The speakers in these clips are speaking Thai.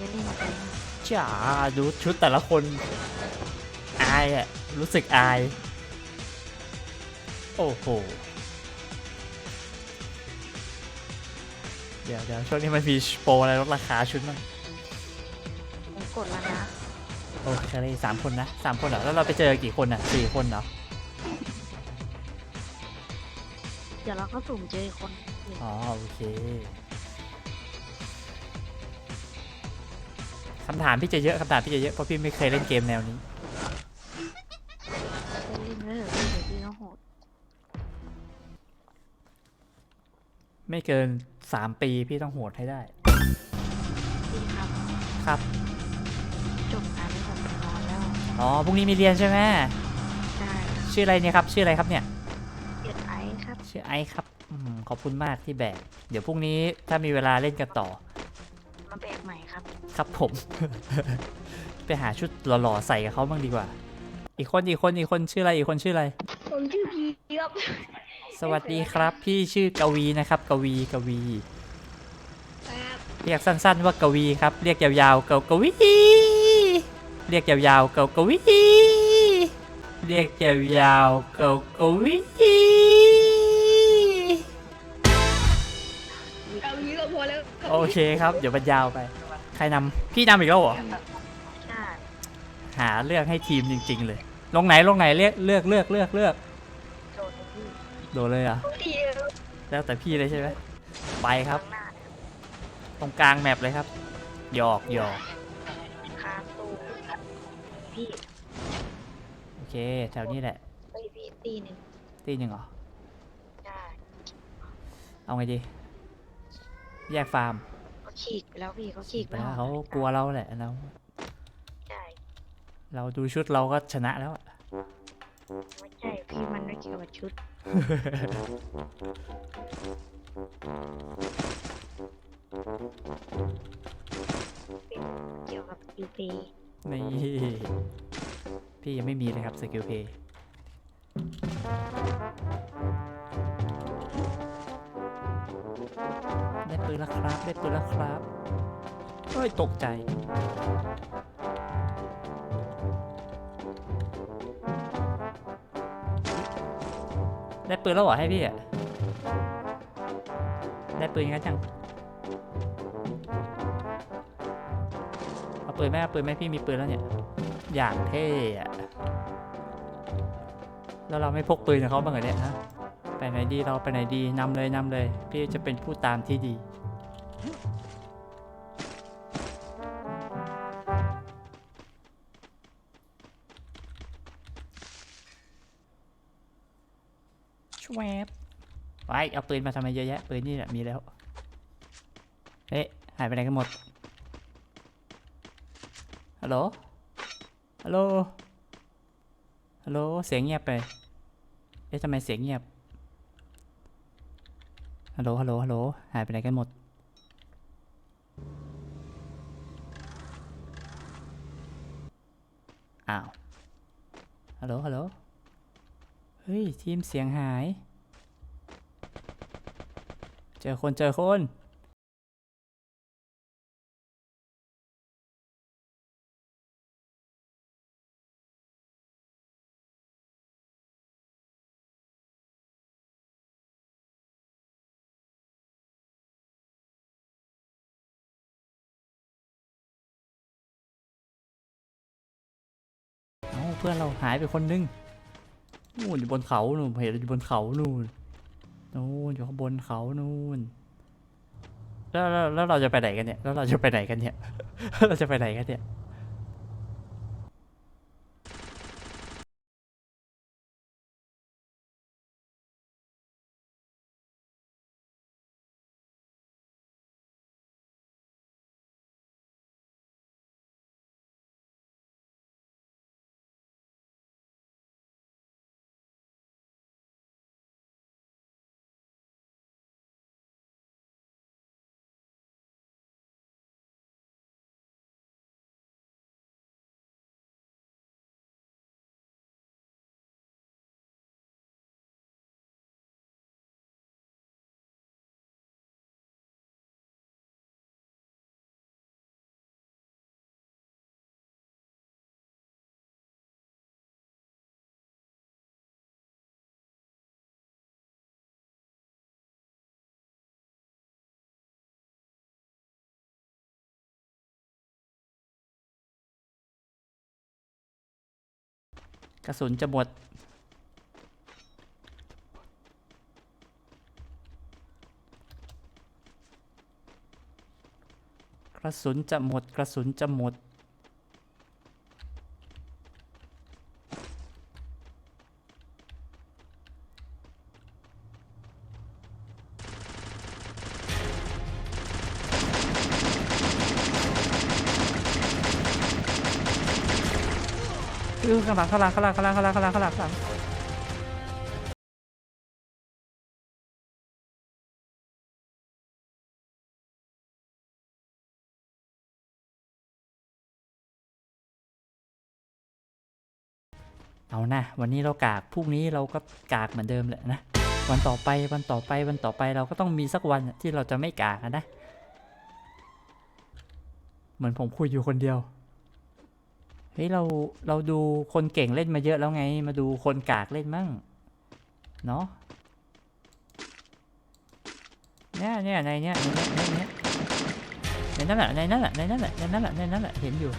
จะเล่นไปจ๋าดูชุดแต่ละคนอายอะรู้สึกอาย โอ้โห เดี๋ยวเดี๋ยวช่วงนี้มันมีโปรอะไรลดราคาชุดมั้งผมกดแล้วนะโอเคเลยสามคนนะสามคนเหรอแล้วเราไปเจอกี่คนอะสี่คนเหรอ เดี๋ยวเราก็สุ่มเจออีกคนหนึ่งอ๋อโอเค คำถามพี่จะเยอะคำถามพี่จะเยอะเพราะพี่ไม่เคยเล่นเกมแนวนี้จะเล่นไว้เถอะพี่เดี๋ยวพี่ก็โหดไม่เกินสามปีพี่ต้องโหดให้ได้พี่ครับครับจบงานนี้ผมไปนอนแล้วอ๋อพรุ่งนี้มีเรียนใช่ไหมใช่ชื่ออะไรเนี่ยครับชื่ออะไรครับเนี่ย เกียรไอซ์ครับชื่อไอซ์ครับอมขอบคุณมากที่แบก เดี๋ยวพรุ่งนี้ถ้ามีเวลาเล่นกันต่อ มาแบกใหม่ครับ ครับผม ไปหาชุดหล่อๆใส่กับเขาบ้างดีกว่า อีกคนอีกคนอีกคนชื่ออะไรอีกคนชื่ออะไร ผมชื่อพีครับ สวัสดีครับ พี่ชื่อกวีนะครับ กวีกวี ครับเรียกสั้นๆว่ากวีครับ เรียกยาวๆเกากวีเรียกยาวๆเกากวีเรียกยาวๆเกากวีเอางี้ก็พอแล้ว โอเคครับ เดี๋ยวบรรยาวไป ใครนำพี่นำอีกแล้วเหรอ ใช่หาเลือกให้ทีมจริง ๆ เลย ลงไหนลงไหนเลือกเลือกเลือกเลือกเลือกโดนพี่โดนเลยเหรอะเดียวแล้วแต่พี่เลยใช่ไหมไปครับ ข้างหน้าตรงกลางแมปเลยครับหยอกหยอกคาตูพี่โอเค แถวนี้แหละ ไปพี่ตีหนึ่งตีหนึ่งเหรอ ใช่เอาไงดี แยกฟาร์มเขา ฉีกไปแล้วพี่เขาฉีกไปแล้วเขากลัวเราแหละเราใช่เราดูชุดเราก็ชนะแล้วอะไม่ใช่พี่มันไม่เกี่ยวกับชุดเกี่ยวกับยูปีนี่พี่ยังไม่มีเลยครับสกิลเพย์ ได้ปืนแล้วครับ ได้ปืนแล้วครับเฮ้ยตกใจได้ปืนแล้วเหรอให้พี่อะได้ปืนงั้นจัง เอาปืนไหมเอาปืนไหมพี่มีปืนแล้วเนี่ย อย่างเท่อะแล้วเราไม่พกปืนกับเขาบ้างเหรอเนี่ยฮะ ไปไหนดีเราไปไหนดีนำเลยนำเลย พี่จะเป็นผู้ตามที่ดี ชวบไปเอาปืนมาทำไมเยอะแยะปืนนี่แหละมีแล้วเอ๊ะหายไปไหนกันหมดฮัลโหลฮัลโหลฮัลโหลเสียงเงียบไปเอ๊ะทำไมเสียงเงียบ ฮัลโหล ฮัลโหล ฮัลโหล หายไปไหนกันหมด อ้าว ฮัลโหล ฮัลโหล เฮ้ย ทีมเสียงหาย เจอคน เจอคน พื่อนเราหายไปคนนึงนู่นอยู่บนเขานู่นเห็นอยู่บนเขานู่นนู่นอยู่ข้างบนเขานู่นแล้วแล้วแล้วเราจะไปไหนกันเนี่ยแล้วเราจะไปไหนกันเนี่ยเราจะไปไหนกันเนี่ย กระสุนจะหมด กระสุนจะหมด กระสุนจะหมด คือข้างหลังข้างหลังข้างหลังข้างหลังข้างหลังข้างหลังข้างหลังข้างหลังเอานะวันนี้เรากากพรุ่งนี้เราก็กากเหมือนเดิมแหละนะวันต่อไปวันต่อไปวันต่อไปเราก็ต้องมีสักวันที่เราจะไม่กากนะ เหมือนผมคุยอยู่คนเดียว เฮ้ยเราเราดูคนเก่งเล่นมาเยอะแล้วไง มาดูคนกากเล่นมั่งเนาะเนี่ยเนี่ยในเนี่ยในเนี่ยในนั้นแหละในนั่นแหละในนั่นแหละในนั่นแหละในนั่นแหละเห็นอยู่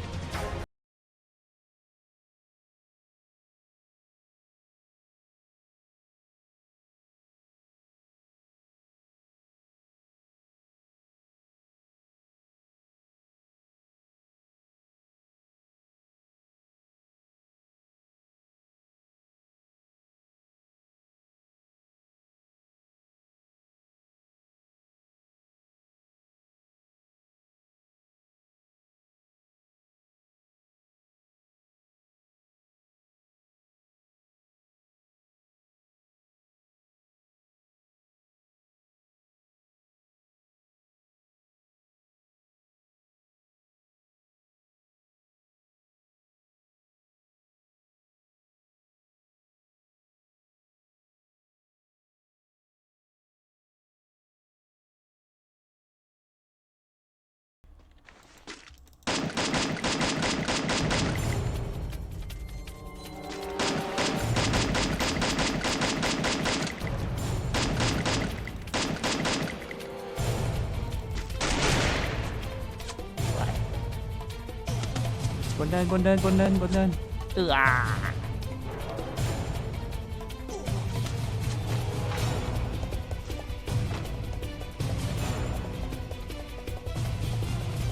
นเดินบนเดินบนเดินบนเดินเอออา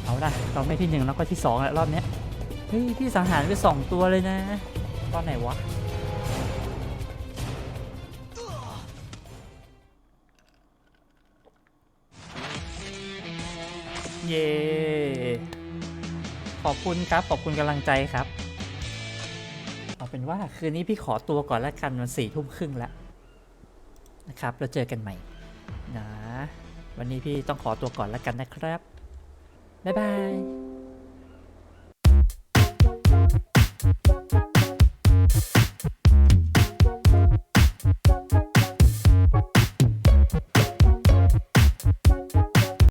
เอาละเราไม่ที่หนึ่งแล้วก็ที่สองแล้วรอบเนี้ยเฮ้ยพี่สังหารไปสองตัวเลยนะตอนไหนวะเย้ ขอบคุณครับ ขอบคุณกำลังใจครับ เอาเป็นว่าคืนนี้พี่ขอตัวก่อนละกันมันสี่ทุ่มครึ่งแล้วนะครับเราเจอกันใหม่นะวันนี้พี่ต้องขอตัวก่อนละกันนะครับ บ๊ายบาย